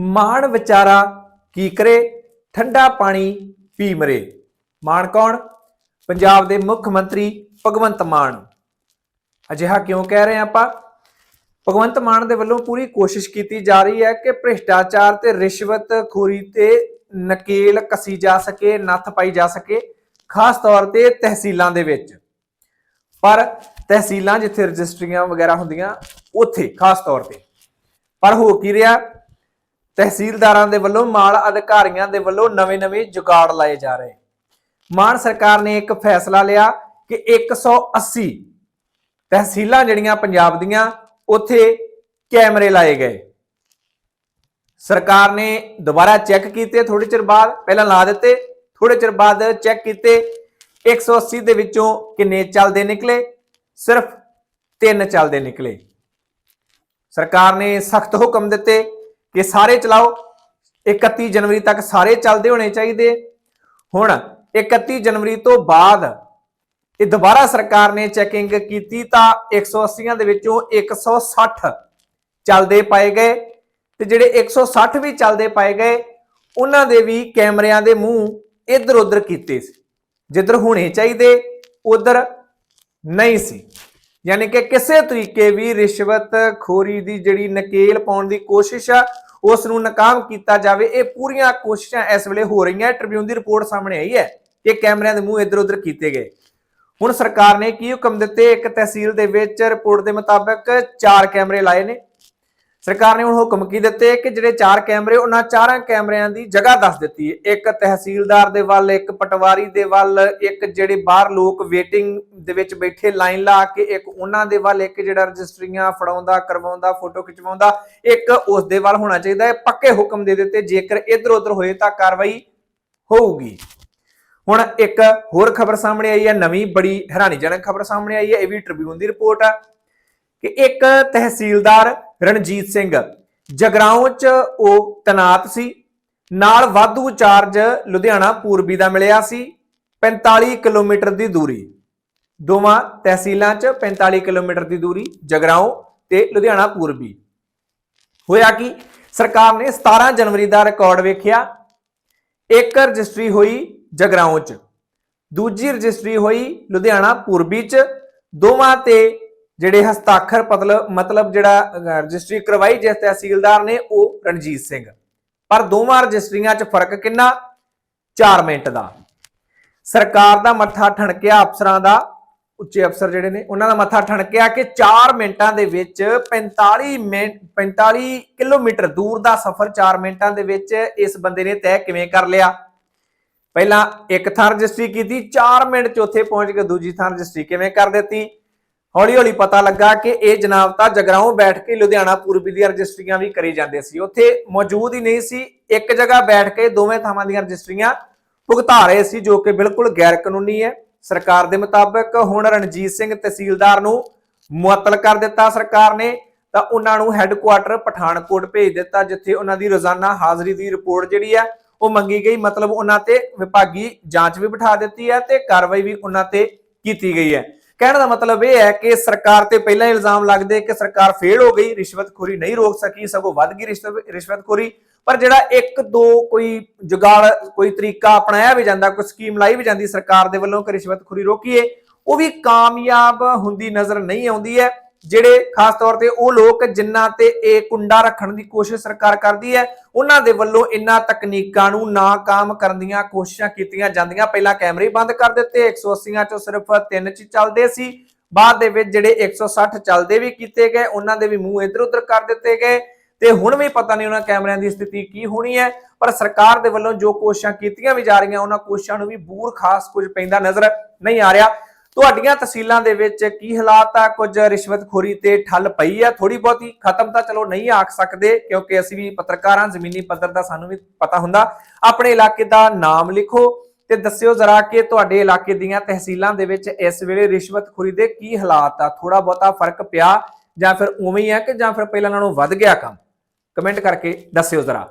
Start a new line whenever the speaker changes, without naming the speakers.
ਮਾਣ ਵਿਚਾਰਾ ਕੀ ਕਰੇ? ਠੰਡਾ ਪਾਣੀ ਪੀ ਮਰੇ। ਮਾਣ ਕੌਣ? ਪੰਜਾਬ ਦੇ ਮੁੱਖ ਮੰਤਰੀ ਭਗਵੰਤ ਮਾਨ। ਅਜਿਹਾ ਕਿਉਂ ਕਹਿ ਰਹੇ ਹਾਂ ਆਪਾਂ? ਭਗਵੰਤ ਮਾਨ ਦੇ ਵੱਲੋਂ ਪੂਰੀ ਕੋਸ਼ਿਸ਼ ਕੀਤੀ ਜਾ ਰਹੀ ਹੈ ਕਿ ਭ੍ਰਿਸ਼ਟਾਚਾਰ ਤੇ ਰਿਸ਼ਵਤ ਖੋਰੀ ਤੇ ਨਕੇਲ ਕਸੀ ਜਾ ਸਕੇ, ਨੱਥ ਪਾਈ ਜਾ ਸਕੇ, ਖਾਸ ਤੌਰ ਤੇ ਤਹਿਸੀਲਾਂ ਦੇ ਵਿੱਚ। ਪਰ ਤਹਿਸੀਲਾਂ ਜਿੱਥੇ ਰਜਿਸਟਰੀਆਂ ਵਗੈਰਾ ਹੁੰਦੀਆਂ, ਉੱਥੇ, ਖਾਸ ਤੌਰ ਤੇ। ਪਰ ਹੋ ਕੀ ਰਿਹਾ? ਤਹਿਸੀਲਦਾਰਾਂ ਦੇ ਵੱਲੋਂ, ਮਾਲ ਅਧਿਕਾਰੀਆਂ ਦੇ ਵੱਲੋਂ ਨਵੇਂ-ਨਵੇਂ ਜੁਗਾੜ ਲਾਏ ਜਾ ਰਹੇ। ਮਾਨ ਸਰਕਾਰ ਨੇ ਇੱਕ ਫੈਸਲਾ ਲਿਆ ਕਿ 180 ਤਹਿਸੀਲਾਂ ਜਿਹੜੀਆਂ ਪੰਜਾਬ ਦੀਆਂ, ਉੱਥੇ ਕੈਮਰੇ ਲਾਏ ਗਏ। ਸਰਕਾਰ ਨੇ ਦੁਬਾਰਾ ਚੈੱਕ ਕੀਤੇ ਥੋੜੇ ਚਿਰ ਬਾਅਦ, ਪਹਿਲਾਂ ਲਾ ਦਿੱਤੇ ਥੋੜੇ ਚਿਰ ਬਾਅਦ ਚੈੱਕ ਕੀਤੇ। 180 ਦੇ ਵਿੱਚੋਂ ਕਿੰਨੇ ਚੱਲਦੇ ਨਿਕਲੇ? ਸਿਰਫ 3 ਚੱਲਦੇ ਨਿਕਲੇ। ਸਰਕਾਰ ਨੇ ਸਖਤ ਹੁਕਮ ਦਿੱਤੇ। ਕਿ ਸਾਰੇ ਚਲਾਓ। 31 ਜਨਵਰੀ ਤੱਕ ਸਾਰੇ ਚੱਲਦੇ ਹੋਣੇ ਚਾਹੀਦੇ। ਹੁਣ 31 ਜਨਵਰੀ ਤੋਂ ਬਾਅਦ ਇਹ ਦੁਬਾਰਾ ਸਰਕਾਰ ਨੇ ਚੈਕਿੰਗ ਕੀਤੀ ਤਾਂ 180 ਦੇ ਵਿੱਚੋਂ 160 ਚੱਲਦੇ ਪਾਏ ਗਏ ਤੇ ਜਿਹੜੇ 160 ਵੀ ਚੱਲਦੇ ਪਾਏ ਗਏ, ਉਹਨਾਂ ਦੇ ਵੀ ਕੈਮਰਿਆਂ ਦੇ ਮੂੰਹ ਇੱਧਰ ਉੱਧਰ ਕੀਤੇ ਸੀ। ਜਿੱਧਰ ਹੋਣੇ ਚਾਹੀਦੇ, ਉਧਰ ਨਹੀਂ ਸੀ। ਯਾਨੀ ਕਿ ਕਿਸੇ ਤਰੀਕੇ ਵੀ ਰਿਸ਼ਵਤ ਖੋਰੀ ਦੀ ਜਿਹੜੀ ਨਕੇਲ ਪਾਉਣ ਦੀ ਕੋਸ਼ਿਸ਼ ਆ ਉਸ ਨੂੰ ਨਾਕਾਮ ਕੀਤਾ ਜਾਵੇ, ਇਹ ਪੂਰੀਆਂ ਕੋਸ਼ਿਸ਼ਾਂ ਇਸ ਵੇਲੇ ਹੋ ਰਹੀਆਂ ਟ੍ਰਿਬਿਊਨ ਦੀ ਰਿਪੋਰਟ ਸਾਹਮਣੇ ਆਈ ਹੈ ਕਿ ਕੈਮਰਿਆਂ ਦੇ ਮੂੰਹ ਇੱਧਰ ਉੱਧਰ ਕੀਤੇ ਗਏ। ਹੁਣ ਸਰਕਾਰ ਨੇ ਕੀ ਹੁਕਮ ਦਿੱਤੇ? ਇੱਕ ਤਹਿਸੀਲ ਦੇ ਵਿੱਚ ਰਿਪੋਰਟ ਦੇ ਮੁਤਾਬਕ ਚਾਰ ਕੈਮਰੇ ਲਾਏ ਨੇ। ਸਰਕਾਰ ਨੇ ਹੁਣ ਹੁਕਮ ਕੀ ਦਿੱਤੇ ਕਿ ਜਿਹੜੇ ਚਾਰ ਕੈਮਰੇ, ਉਹਨਾਂ ਚਾਰਾਂ ਕੈਮਰਿਆਂ ਦੀ ਜਗ੍ਹਾ ਦੱਸ ਦਿੱਤੀ ਹੈ। ਇੱਕ ਤਹਿਸੀਲਦਾਰ ਦੇ ਵੱਲ, ਇੱਕ ਪਟਵਾਰੀ ਦੇ ਵੱਲ, ਇੱਕ ਜਿਹੜੇ ਬਾਹਰ ਲੋਕ ਵੇਟਿੰਗ ਦੇ ਵਿੱਚ ਬੈਠੇ ਲਾਈਨ ਲਾ ਕੇ, ਇੱਕ ਉਹਨਾਂ ਦੇ ਵੱਲ, ਇੱਕ ਜਿਹੜਾ ਰਜਿਸਟਰੀਆਂ ਫੜਾਉਂਦਾ, ਕਰਵਾਉਂਦਾ ਫੋਟੋ ਖਿਚਵਾਉਂਦਾ, ਇੱਕ ਉਸ ਦੇ ਵੱਲ ਹੋਣਾ ਚਾਹੀਦਾ ਹੈ। ਪੱਕੇ ਹੁਕਮ ਦੇ ਦਿੱਤੇ। ਜੇਕਰ ਇੱਧਰ ਉੱਧਰ ਹੋਏ ਤਾਂ ਕਾਰਵਾਈ ਹੋਊਗੀ। ਹੁਣ ਇੱਕ ਹੋਰ ਖਬਰ ਸਾਹਮਣੇ ਆਈ ਹੈ। ਨਵੀਂ ਬੜੀ ਹੈਰਾਨੀਜਨਕ ਖਬਰ ਸਾਹਮਣੇ ਆਈ ਹੈ। ਇਹ ਵੀ ਟ੍ਰਿਬਿਊਨ ਦੀ ਰਿਪੋਰਟ ਆ। ਕਿ ਇੱਕ ਤਹਿਸੀਲਦਾਰ ਰਣਜੀਤ ਸਿੰਘ ਜਗਰਾਉਂ ਚ ਉਹ ਤਨਾਤ ਸੀ। ਨਾਲ ਵਾਧੂ ਚਾਰਜ ਲੁਧਿਆਣਾ ਪੂਰਬੀ ਦਾ ਮਿਲਿਆ ਸੀ 45 ਕਿਲੋਮੀਟਰ ਦੀ ਦੂਰੀ। ਦੋਵਾਂ ਤਹਿਸੀਲਾਂ ਚ 45 ਕਿਲੋਮੀਟਰ ਦੀ ਦੂਰੀ, ਜਗਰਾਉਂ ਤੇ ਲੁਧਿਆਣਾ ਪੂਰਬੀ। ਹੋਇਆ ਕਿ? ਸਰਕਾਰ ਨੇ 17 ਜਨਵਰੀ ਦਾ ਰਿਕਾਰਡ ਵੇਖਿਆ। ਇੱਕ ਰਜਿਸਟਰੀ ਹੋਈ ਜਗਰਾਉਂ ਚ, ਦੂਜੀ ਰਜਿਸਟਰੀ ਹੋਈ ਲੁਧਿਆਣਾ ਪੂਰਬੀ ਚ। ਦੋਵਾਂ ਤੇ ਜਿਹੜੇ ਹਸਤਾਖਰ ਮਤਲਬ ਮਤਲਬ ਜਿਹੜਾ ਰਜਿਸਟਰੀ ਕਰਵਾਈ ਜਿਸ ਤਹਿਸੀਲਦਾਰ ਨੇ ਉਹ ਰਣਜੀਤ ਸਿੰਘ। ਪਰ ਦੋਵਾਂ ਰਜਿਸਟਰੀਆਂ 'ਚ ਫ਼ਰਕ ਕਿੰਨਾ? 4 ਮਿੰਟ ਦਾ। ਸਰਕਾਰ ਦਾ ਮੱਥਾ ਠਣਕਿਆ ਅਫਸਰਾਂ ਦਾ, ਉੱਚੇ ਅਫਸਰ ਜਿਹੜੇ ਨੇ, ਉਹਨਾਂ ਦਾ ਮੱਥਾ ਠਣਕਿਆ ਕਿ 4 ਮਿੰਟਾਂ ਦੇ ਵਿੱਚ 45 ਮਿੰਟ 45 ਕਿਲੋਮੀਟਰ ਦੂਰ ਦਾ ਸਫ਼ਰ 4 ਮਿੰਟਾਂ ਦੇ ਵਿੱਚ ਇਸ ਬੰਦੇ ਨੇ ਤੈਅ ਕਿਵੇਂ ਕਰ ਲਿਆ? ਪਹਿਲਾਂ ਇੱਕ ਥਾਂ ਰਜਿਸਟਰੀ ਕੀਤੀ 4 ਮਿੰਟ ਚੌਥੇ ਪਹੁੰਚ ਕੇ ਦੂਜੀ ਥਾਂ ਰਜਿਸਟਰੀ ਕਿਵੇਂ ਕਰ ਦਿੱਤੀ? ਹੌਲੀ ਹੌਲੀ ਪਤਾ ਲੱਗਾ ਕਿ ਇਹ ਜਨਾਬ ਤਾਂ ਜਗਰਾਉਂ ਬੈਠ ਕੇ ਲੁਧਿਆਣਾ ਪੂਰਬੀ ਦੀਆਂ ਰਜਿਸਟਰੀਆਂ ਵੀ ਕਰੀ ਜਾਂਦੇ ਸੀ। ਉੱਥੇ ਮੌਜੂਦ ਹੀ ਨਹੀਂ ਸੀ। ਇੱਕ ਜਗ੍ਹਾ ਬੈਠ ਕੇ ਦੋਵੇਂ ਥਾਵਾਂ ਦੀਆਂ ਰਜਿਸਟਰੀਆਂ ਭੁਗਤਾ ਰਹੇ ਸੀ, ਜੋ ਕਿ ਬਿਲਕੁਲ ਗੈਰ ਕਾਨੂੰਨੀ ਹੈ। ਸਰਕਾਰ ਦੇ ਮੁਤਾਬਕ ਹੁਣ ਰਣਜੀਤ ਸਿੰਘ ਤਹਿਸੀਲਦਾਰ ਨੂੰ ਮੁਅੱਤਲ ਕਰ ਦਿੱਤਾ ਸਰਕਾਰ ਨੇ। ਤਾਂ ਉਹਨਾਂ ਨੂੰ ਹੈੱਡਕੁਆਟਰ ਪਠਾਨਕੋਟ ਭੇਜ ਦਿੱਤਾ, ਜਿੱਥੇ ਉਹਨਾਂ ਦੀ ਰੋਜ਼ਾਨਾ ਹਾਜ਼ਰੀ ਦੀ ਰਿਪੋਰਟ ਜਿਹੜੀ ਹੈ, ਉਹ ਮੰਗੀ ਗਈ। ਮਤਲਬ ਉਹਨਾਂ ਤੇ ਵਿਭਾਗੀ ਜਾਂਚ ਵੀ ਬਿਠਾ ਦਿੱਤੀ ਹੈ ਤੇ ਕਾਰਵਾਈ ਵੀ ਉਹਨਾਂ ਤੇ ਕੀਤੀ ਗਈ ਹੈ। ਕਹਿਣ ਦਾ ਮਤਲਬ ਇਹ ਹੈ ਕਿ ਸਰਕਾਰ ਤੇ ਪਹਿਲਾਂ ਹੀ ਇਲਜ਼ਾਮ ਲੱਗਦੇ ਕਿ ਸਰਕਾਰ ਫੇਲ ਹੋ ਗਈ, ਰਿਸ਼ਵਤਖੋਰੀ ਨਹੀਂ ਰੋਕ ਸਕੀ, ਸਗੋਂ ਵੱਧ ਗਈ ਰਿਸ਼ਵਤ- ਰਿਸ਼ਵਤਖੋਰੀ। ਪਰ ਜਿਹੜਾ ਇੱਕ ਦੋ ਕੋਈ ਜੁਗਾੜ, ਕੋਈ ਤਰੀਕਾ ਅਪਣਾਇਆ ਵੀ ਜਾਂਦਾ, ਕੋਈ ਸਕੀਮ ਲਾਈ ਵੀ ਜਾਂਦੀ ਸਰਕਾਰ ਦੇ ਵੱਲੋਂ ਕਿ ਰਿਸ਼ਵਤਖੋਰੀ ਰੋਕੀਏ, ਉਹ ਵੀ ਕਾਮਯਾਬ ਹੁੰਦੀ ਨਜ਼ਰ ਨਹੀਂ ਆਉਂਦੀ ਹੈ। ਜਿਹੜੇ ਖਾਸ ਤੌਰ ਤੇ ਉਹ ਲੋਕ ਜਿਨ੍ਹਾਂ ਤੇ ਇਹ ਕੁੰਡਾ ਰੱਖਣ ਦੀ ਕੋਸ਼ਿਸ਼ ਸਰਕਾਰ ਕਰਦੀ ਹੈ, ਉਹਨਾਂ ਦੇ ਵੱਲੋਂ ਇਨ੍ਹਾਂ ਤਕਨੀਕਾਂ ਨੂੰ ਨਾਕਾਮ ਕਰਨ ਦੀਆਂ ਕੋਸ਼ਿਸ਼ਾਂ ਕੀਤੀਆਂ ਜਾਂਦੀਆਂ। ਪਹਿਲਾਂ ਕੈਮਰੇ ਬੰਦ ਕਰ ਦਿੱਤੇ 180 ਚੋਂ ਸਿਰਫ 3 ਚ ਚੱਲਦੇ ਸੀ। ਬਾਅਦ ਦੇ ਵਿੱਚ ਜਿਹੜੇ 160 ਚੱਲਦੇ ਵੀ ਕੀਤੇ ਗਏ, ਉਹਨਾਂ ਦੇ ਵੀ ਮੂੰਹ ਇੱਧਰ ਉੱਧਰ ਕਰ ਦਿੱਤੇ ਗਏ। ਤੇ ਹੁਣ ਵੀ ਪਤਾ ਨਹੀਂ ਉਹਨਾਂ ਕੈਮਰਿਆਂ ਦੀ ਸਥਿਤੀ ਕੀ ਹੋਣੀ ਹੈ, ਪਰ ਸਰਕਾਰ ਦੇ ਵੱਲੋਂ ਜੋ ਕੋਸ਼ਿਸ਼ਾਂ ਕੀਤੀਆਂ ਵੀ ਜਾ ਰਹੀਆਂ, ਉਹਨਾਂ ਕੋਸ਼ਿਸ਼ਾਂ ਨੂੰ ਵੀ ਬੂਰ ਖਾਸ ਕੁਝ ਪੈਂਦਾ ਨਜ਼ਰ ਨਹੀਂ ਆ ਰਿਹਾ। ਤੁਹਾਡੀਆਂ ਤਹਿਸੀਲਾਂ ਦੇ ਵਿੱਚ ਕੀ ਹਾਲਾਤ ਆ? ਕੁਝ ਰਿਸ਼ਵਤਖੋਰੀ ਤੇ ਠੱਲ ਪਈ ਆ। ਥੋੜੀ ਬਹੁਤੀ ਖਤਮ ਤਾਂ ਚਲੋ ਨਹੀਂ ਆਖ ਸਕਦੇ, ਕਿਉਂਕਿ ਅਸੀਂ ਵੀ ਪੱਤਰਕਾਰਾਂ, ਜ਼ਮੀਨੀ ਪੱਧਰ ਦਾ ਸਾਨੂੰ ਵੀ ਪਤਾ ਹੁੰਦਾ। ਆਪਣੇ ਇਲਾਕੇ ਦਾ ਨਾਮ ਲਿਖੋ ਤੇ ਦੱਸਿਓ ਜ਼ਰਾ ਕਿ ਤੁਹਾਡੇ ਇਲਾਕੇ ਦੀਆਂ ਤਹਿਸੀਲਾਂ ਦੇ ਵਿੱਚ ਇਸ ਵੇਲੇ ਰਿਸ਼ਵਤਖੋਰੀ ਦੇ ਕੀ ਹਾਲਾਤ ਆ? ਥੋੜਾ ਬਹੁਤਾ ਫ਼ਰਕ ਪਿਆ ਜਾਂ ਫਿਰ ਉਵੇਂ ਹੀ ਆ ਕਿ ਜਾਂ ਫਿਰ ਪਹਿਲਾਂ ਨਾਲੋਂ ਵੱਧ ਗਿਆ ਕੰਮ? ਕਮੈਂਟ ਕਰਕੇ ਦੱਸਿਓ ਜ਼ਰਾ।